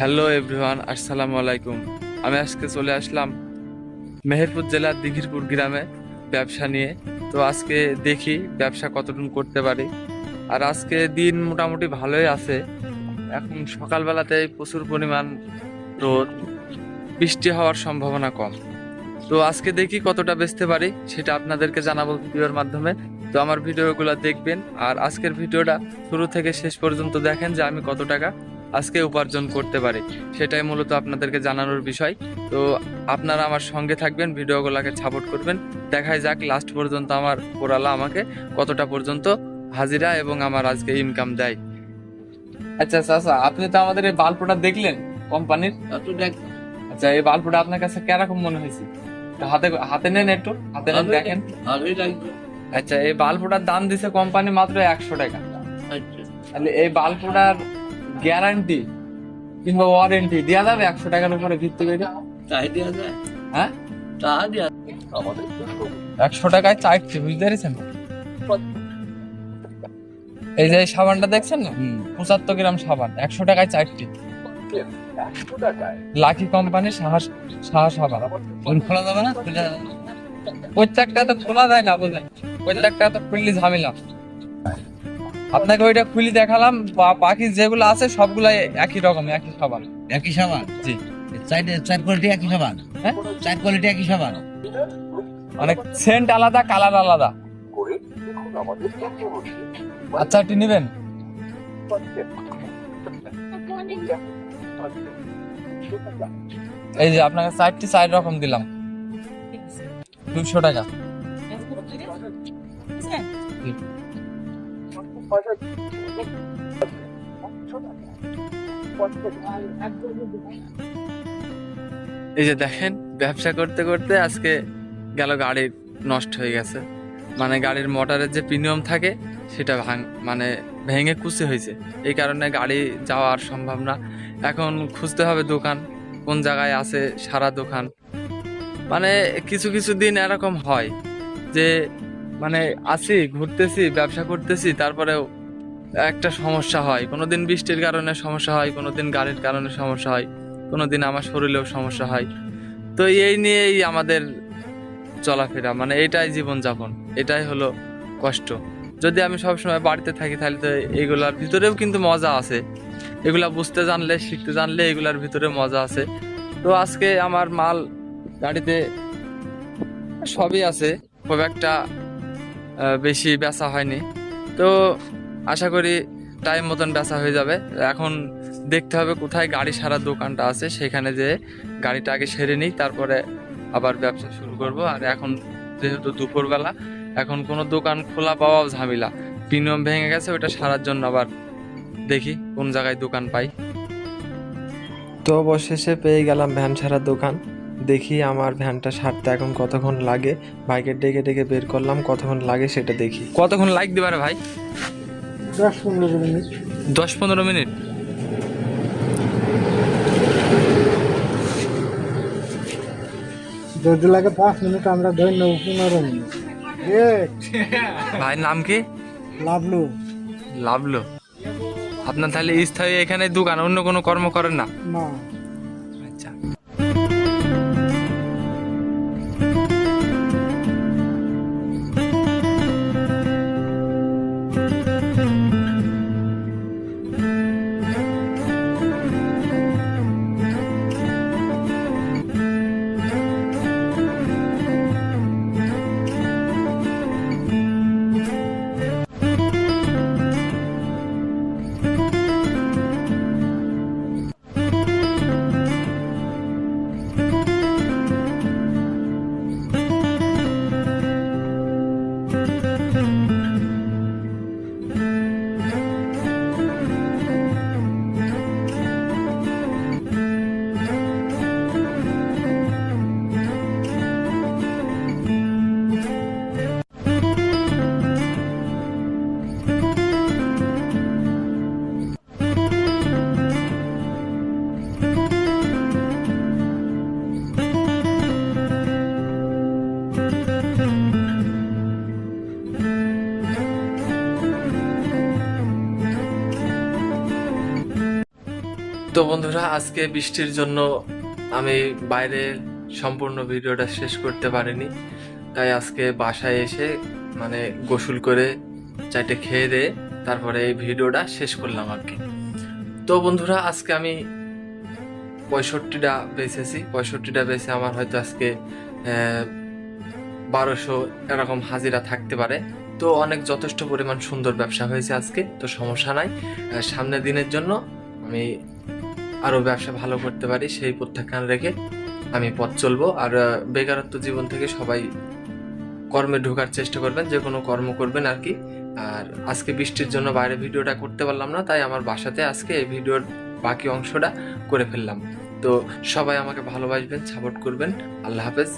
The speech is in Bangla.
হ্যালো এভরিওয়ান, আসসালামু আলাইকুম। আমি আজকে চলে আসলাম মেহেরপুর জেলার দিঘিরপুর গ্রামে ব্যবসা নিয়ে। তো আজকে দেখি ব্যবসা কতটুকু করতে পারি। আর আজকে দিন মোটামুটি ভালোই আছে। এখন সকালবেলাতে প্রচুর পরিমাণ রোদ, বৃষ্টি হওয়ার সম্ভাবনা কম। তো আজকে দেখি কতটা বেচতে পারি, সেটা আপনাদেরকে জানাব ভিডিওর মাধ্যমে। তো আমার ভিডিওগুলো দেখবেন। আর আজকের ভিডিওটা শুরু থেকে শেষ পর্যন্ত দেখেন যে আমি কত টাকা আজকে উপার্জন করতে পারি। সেটাই মূলত আপনাদেরকে জানানোর বিষয়। তো আপনারা আমার সঙ্গে থাকবেন ভিডিওগুলোকে সাপোর্ট করবেন। দেখাই যাক লাস্ট পর্যন্ত আমার পোড়ালা আমাকে কতটা পর্যন্ত হাজিরা এবং আমার আজকে ইনকাম দেয়। আচ্ছা চাচা আপনি তো আমাদের এই বাল্বটা দেখলেন কোম্পানির আচ্ছা এই বাল্বটা আপনার কাছে কীরকম মনে হয়েছে? হাতে হাতে নেন একটু হাতে নেন দেখেন। আচ্ছা এই বাল্বটার দাম দিছে কোম্পানি মাত্র একশো টাকা। আচ্ছা। তাহলে এই বাল্বটার গ্যারান্টি কিংবা ওয়ারেন্টি দেওয়া যাবে? একশো টাকার উপরে ভিত্তি করে। তাই দেওয়া যায়? হ্যাঁ? তা দেওয়া আমাদের একশো টাকায় চারটি বুঝতে পেরেছেন? এই যে এই সাবানটা দেখছেন না? পঁচাত্তর গ্রাম সাবান একশো টাকায় চারটি। লাকি কোম্পানির সাহস সাহস সাবান। ফোন খোলা যাবে না? খুলে যাবে প্রত্যেকটা তো খোলা যায় না বোঝেন? প্রত্যেকটা তো খুললি ঝামেলা। আপনাকে ওইটা খুলি দেখালাম বা- বাকি যেগুলো আছে সবগুলাই একই রকম একই সাবান একই সাবান জি। চার চার কোয়ালিটি একই সাবান হ্যাঁ? চার কোয়ালিটি একই সাবান অনেক সেন্ট আলাদা কালার আলাদা। আচ্ছা এটি নেবেন। এই যে আপনাকে চারটি চার রকম দিলাম। দুশো টাকা। এই যে দেখেন, ব্যবসা করতে করতে আজকে গেল গাড়ি নষ্ট হয়ে গেছে। মানে গাড়ির মোটরের যে প্রিমিয়াম থাকে, সেটা ভাঙ মানে ভেঙে কুচি হয়েছে। এই কারণে গাড়ি যাওয়ার সম্ভব না। এখন খুঁজতে হবে দোকান, কোন জায়গায় আছে সারা দোকান। মানে কিছু কিছু দিন এরকম হয় যে মানে আসি ঘুরতেছি, ব্যবসা করতেছি তারপরেও একটা সমস্যা হয়। কোনোদিন বৃষ্টির কারণে সমস্যা হয়, কোনোদিন গাড়ির কারণে সমস্যা হয়, কোনোদিন আমার শরীরেও সমস্যা হয়। তো এই নিয়েই আমাদের চলাফেরা মানে এটাই জীবনযাপন, এটাই হলো কষ্ট। যদি আমি সবসময় বাড়িতে থাকি, তাহলে তো এইগুলার ভিতরেও কিন্তু মজা আছে। এগুলা বুঝতে জানলে, শিখতে জানলে এগুলার ভিতরে মজা আছে। তো আজকে আমার মাল গাড়িতে সবই আছে। খুব একটা বেশি বেচা হয়নি। তো আশা করি টাইম মতন বেচা হয়ে যাবে। এখন দেখতে হবে কোথায় গাড়ি সারা দোকানটা আছে। সেখানে যে গাড়িটা আগে সেরে নিই, তারপরে আবার ব্যবসা শুরু করব। আর এখন যেহেতু দুপুরবেলা, এখন কোনো দোকান খোলা পাওয়াও ঝামেলা। প্রিমিয়াম ভেঙে গেছে, ওটা সারার জন্য আবার দেখি কোন জায়গায় দোকান পাই। তো অবশেষে পেয়ে গেলাম ভ্যান ছাড়ার দোকান। দেখি আমার ভ্যানটা সারতে এখন কতক্ষণ লাগে। বাইকে ডেকে ডেকে বের করলাম কতক্ষণ লাগে সেটা দেখি। কতক্ষণ লাইক দিবে রে ভাই? দশ পনেরো মিনিট। দশ পনেরো মিনিট? যদি লাগে পাঁচ মিনিট আমরা ধরে নেব পনেরো মিনিট। ভাই নাম কি? লাভলু লাভলো আপনার তাহলে স্থায়ী এখানে দোকান অন্য কোনো কর্ম করেন না? না। Thank you. তো বন্ধুরা, আজকে বৃষ্টির জন্য আমি বাইরে সম্পূর্ণ ভিডিওটা শেষ করতে পারিনি। তাই আজকে বাসায় এসে মানে গোসল করে চাইটে খেয়ে দিয়ে তারপরে এই ভিডিওটা শেষ করলাম আর কি। তো বন্ধুরা, আজকে আমি পঁয়ষট্টিটা বেচেছি পঁয়ষট্টিটা বেচে আমার হয়তো আজকে বারোশো এরকম হাজিরা থাকতে পারে। তো অনেক যথেষ্ট পরিমাণ সুন্দর ব্যবসা হয়েছে আজকে, তো সমস্যা নাই। সামনের দিনের জন্য আমি আরও ব্যবসা ভালো করতে পারি, সেই প্রত্যাখ্যান রেখে আমি পথ চলবো। আর বেকারত্ব জীবন থেকে সবাই কর্মে ঢোকার চেষ্টা করবেন, যে কোনো কর্ম করবেন আর কি। আর আজকে বৃষ্টির জন্য বাইরে ভিডিওটা করতে পারলাম না, তাই আমার বাসাতে আজকে এই ভিডিওর বাকি অংশটা করে ফেললাম। তো সবাই আমাকে ভালোবাসবেন, সাপোর্ট করবেন। আল্লাহ হাফেজ।